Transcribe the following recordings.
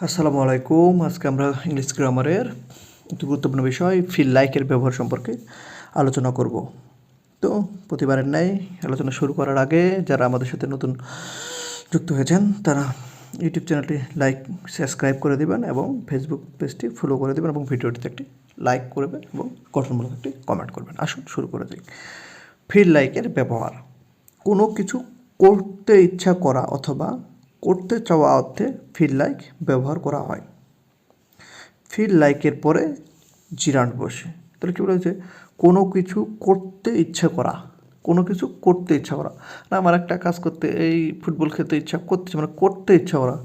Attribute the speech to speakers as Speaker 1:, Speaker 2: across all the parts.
Speaker 1: আসসালামু আলাইকুম। আজকে আমরা ইংলিশ গ্রামারের একটি গুরুত্বপূর্ণ বিষয় ফিল লাইকের ব্যবহার সম্পর্কে আলোচনা করব। তো প্রতিবারের ন্যায় আলোচনা শুরু করার আগে যারা আমাদের সাথে নতুন যুক্ত হয়েছেন, তারা ইউটিউব চ্যানেলটি লাইক সাবস্ক্রাইব করে দেবেন এবং ফেসবুক পেজটি ফলো করে দেবেন এবং ভিডিওটিতে একটি লাইক করবেন এবং গঠনমূলক একটি কমেন্ট করবেন। আসুন শুরু করে দিই ফিল লাইকের ব্যবহার। কোনো কিছু করতে ইচ্ছা করা অথবা করতে চাওয়া অর্থে ফিল লাইক ব্যবহার করা হয়। ফিল লাইকের পরে জিরান বসে। তাহলে কী বলেছে? কোনো কিছু করতে ইচ্ছা করা। কোনো কিছু করতে ইচ্ছা করা। না, আমার একটা কাজ করতে, এই ফুটবল খেলতে ইচ্ছা করতে মানে করতে ইচ্ছা করা।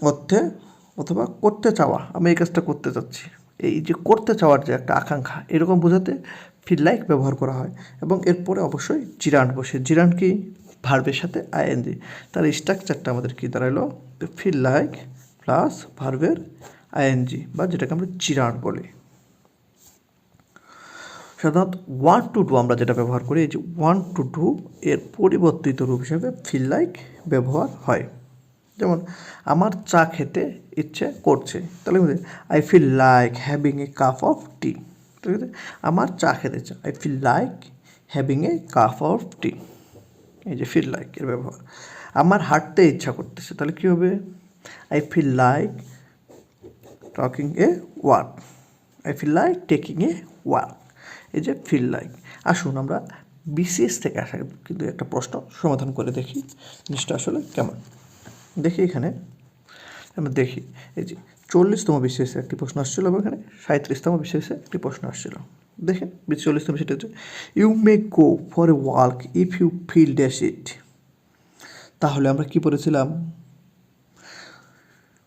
Speaker 1: অর্থে অথবা করতে চাওয়া। আমি এই কাজটা করতে চাচ্ছি। এই যে করতে চাওয়ার যে একটা আকাঙ্ক্ষা, এরকম বোঝাতে ফিল লাইক ব্যবহার করা হয়। এবং এরপরে অবশ্যই জিরান বসে। জিরান কি? ভার্বের সাথে আইএনজি তার স্ট্রাকচারটা আমাদের কি দাঁড়াল? ফিল লাইক প্লাস ভার্বের আইএনজি বা যেটাকে আমরা জিরান বলি। সাধারণত ওয়ান টু ডু আমরা যেটা ব্যবহার করি, এই যে ওয়ান টু টু এর পরিবর্তিত রূপ হিসেবে ফিল লাইক ব্যবহার হয়। যেমন, আমার চা খেতে ইচ্ছে করছে। তাহলে I feel like having a cup of tea ঠিক আছে? আমার চা খেতে চা I feel like having a cup of tea এই যে ফিল লাইক এর ব্যবহার। আমার হাঁটতে ইচ্ছা করতেছে, তাহলে কী হবে? I feel like talking a work I feel like taking a work এই যে ফিল লাইক আসুন আমরা বিসিএস থেকে আসা কিন্তু একটা প্রশ্ন সমাধান করে দেখি, জিনিসটা আসলে কেমন। দেখি এখানে। আমরা দেখি, এই যে চল্লিশতম বিসিএসে একটি প্রশ্ন আসছিল, এবং এখানে সাঁত্রিশতম বিসিএসে একটি প্রশ্ন আসছিল। দেখেন চল্লিশতম সেটা হচ্ছে you may go for a work if you feel dash it তাহলে আমরা কি পড়েছিলাম?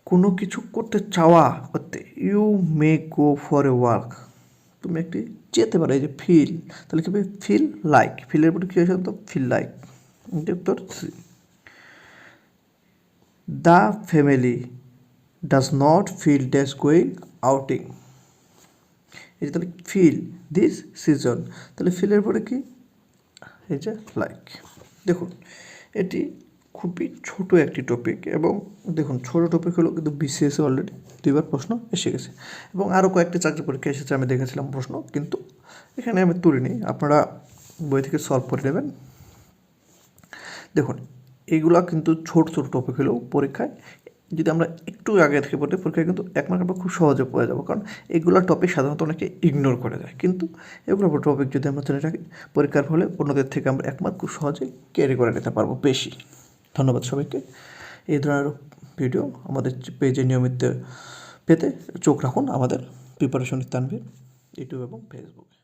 Speaker 1: কোনো কিছু করতে চাওয়া করতে you may go for a work তুমি একটি যেতে পারো, এই যে ফিল তাহলে কি ফিল লাইক ফিলের পরে কী হয়েছে তো ফিল লাইক উত্তর the family does not feel dash going outing এই যে তাহলে ফিল দিস সিজন তাহলে ফিলের পরে কি? এই যে লাইক দেখুন, এটি খুবই ছোট একটি টপিক এবং দেখুন, ছোট টপিক হলো কিন্তু বিসিএসে অলরেডি দুইবার প্রশ্ন এসে গেছে। এবং আরও কয়েকটি চাকরি পরীক্ষা এসেছে, আমি দেখেছিলাম প্রশ্ন, কিন্তু এখানে আমি তুলিনি, আপনারা বই থেকে সলভ করে নেবেন। দেখুন এইগুলা কিন্তু ছোট ছোট টপিক হলেও পরীক্ষায় যদি আমরা একটু আগে থেকে পড়ি পরীক্ষায় কিন্তু এক মার্ক আমরা খুব সহজে পড়ে যাব। কারণ এগুলো টপিক সাধারণত অনেকে ইগনোর করে দেয়। কিন্তু এগুলো টপিক যদি আমরা জেনে রাখি, পরীক্ষার ফলে অন্যদের থেকে আমরা এক মার্ক খুব সহজে ক্যারি করে নিতে পারব বেশি। ধন্যবাদ সবাইকে। এই ধরনের ভিডিও আমাদের পেজে নিয়মিত পেতে চোখ রাখুন আমাদের। প্রিপারেশন তানভীর ইউটিউব এবং ফেসবুকে